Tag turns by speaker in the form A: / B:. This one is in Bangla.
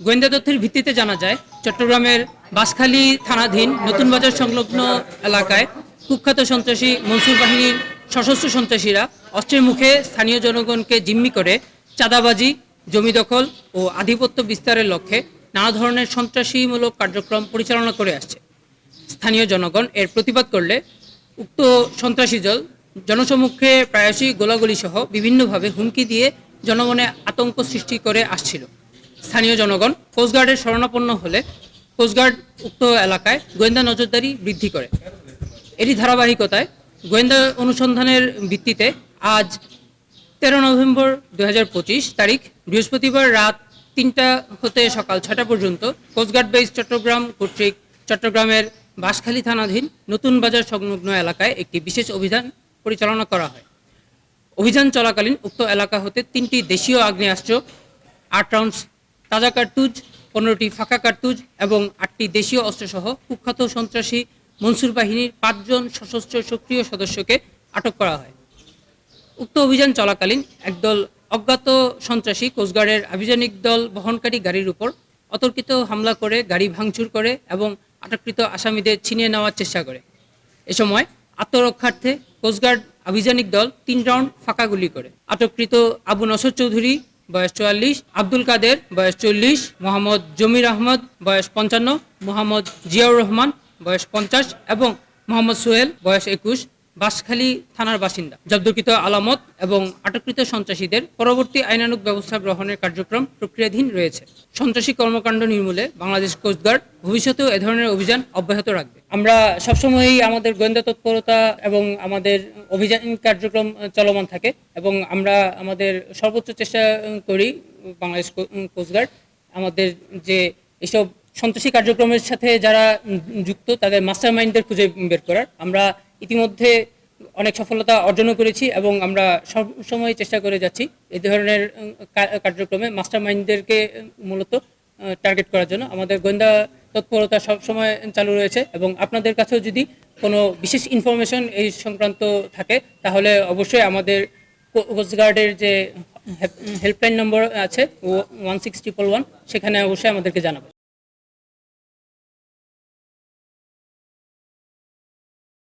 A: গোয়েন্দা তথ্যের ভিত্তিতে জানা যায়, চট্টগ্রামের বাঁশখালী থানাধীন নতুন বাজার সংলগ্ন এলাকায় কুখ্যাত সন্ত্রাসী মনসুর বাহিনীর সশস্ত্র সন্ত্রাসীরা অস্ত্রের মুখে স্থানীয় জনগণকে জিম্মি করে চাঁদাবাজি, জমি দখল ও আধিপত্য বিস্তারের লক্ষ্যে নানা ধরনের সন্ত্রাসীমূলক কার্যক্রম পরিচালনা করে আসছে। স্থানীয় জনগণ এর প্রতিবাদ করলে উক্ত সন্ত্রাসী দল জনসমক্ষে প্রায়শই গোলাগুলি সহ বিভিন্নভাবে হুমকি দিয়ে জনমনে আতঙ্ক সৃষ্টি করে আসছিল। স্থানীয় জনগণ কোস্টগার্ডের শরণাপন্ন হলে কোস্টগার্ড উক্ত এলাকায় গোয়েন্দা নজরদারি বৃদ্ধি করে। এরই ধারাবাহিকতায় গোয়েন্দা অনুসন্ধানের ভিত্তিতে আজ তেরো নভেম্বর দু তারিখ বৃহস্পতিবার রাত তিনটা হতে সকাল ছটা পর্যন্ত কোস্টগার্ড বেস চট্টগ্রাম কর্তৃক চট্টগ্রামের বাঁশখালী থানাধীন নতুন বাজার সংলগ্ন এলাকায় একটি বিশেষ অভিযান পরিচালনা করা হয়। অভিযান চলাকালীন উক্ত এলাকা হতে তিনটি দেশীয় আগ্নেয়াস্ত্র, আট রাউন্ডস তাজা কার্তুজ, পনেরোটি ফাঁকা কার্তুজ এবং আটটি দেশীয় অস্ত্রসহ কুখ্যাত সন্ত্রাসী মনসুর বাহিনীর পাঁচজন সশস্ত্র সক্রিয় সদস্যকে আটক করা হয়। উক্ত অভিযান চলাকালীন একদল অজ্ঞাত সন্ত্রাসী কোস্টগার্ডের আভিযানিক দল বহনকারী গাড়ির উপর অতর্কিত হামলা করে, গাড়ি ভাঙচুর করে এবং আটককৃত আসামিদের ছিনিয়ে নেওয়ার চেষ্টা করে। এ সময় আত্মরক্ষার্থে কোস্টগার্ড আভিযানিক দল তিন রাউন্ড ফাঁকা গুলি করে। আটককৃত আবু নসর চৌধুরী বয়স চুয়াল্লিশ, আব্দুল কাদের, বয়স চল্লিশ, মোহাম্মদ জমির আহমদ, বয়স পঞ্চান্ন, মোহাম্মদ জিয়াউর রহমান, বয়স পঞ্চাশ এবং মোহাম্মদ সোহেল, বয়স একুশ, বাঁশখালী থানার বাসিন্দা। জব্দকৃত আলামত এবং আটককৃত সন্ত্রাসীদের পরবর্তী আইনানুগ ব্যবস্থা গ্রহণের কার্যক্রম প্রক্রিয়াধীন রয়েছে। সন্ত্রাসী কর্মকাণ্ড নির্মূলে বাংলাদেশ কোস্টগার্ড ভবিষ্যতেও এ ধরনের অভিযান অব্যাহত রাখবে। আমরা সবসময়ই আমাদের গোয়েন্দা তৎপরতা এবং আমাদের অভিযান কার্যক্রম চলমান থাকে এবং আমরা আমাদের সর্বোচ্চ চেষ্টা করি বাংলাদেশ কোস্টগার্ড আমাদের যে এসব সন্ত্রাসী কার্যক্রমের সাথে যারা যুক্ত তাদের মাস্টার মাইন্ডদের খুঁজে বের করার। আমরা ইতিমধ্যে অনেক সফলতা অর্জনও করেছি এবং আমরা সব সময় চেষ্টা করে যাচ্ছি এই ধরনের কার্যক্রমে মাস্টার মাইন্ডদেরকে মূলত টার্গেট করার জন্য। আমাদের গোয়েন্দা তৎপরতা সবসময় চালু রয়েছে এবং আপনাদের কাছেও যদি কোনো বিশেষ ইনফরমেশন এই সংক্রান্ত থাকে, তাহলে অবশ্যই আমাদের কোস্টগার্ডের যে হেল্পলাইন নম্বর আছে ওয়ান সিক্স ট্রিপল ওয়ান সেখানে অবশ্যই আমাদেরকে জানাবেন।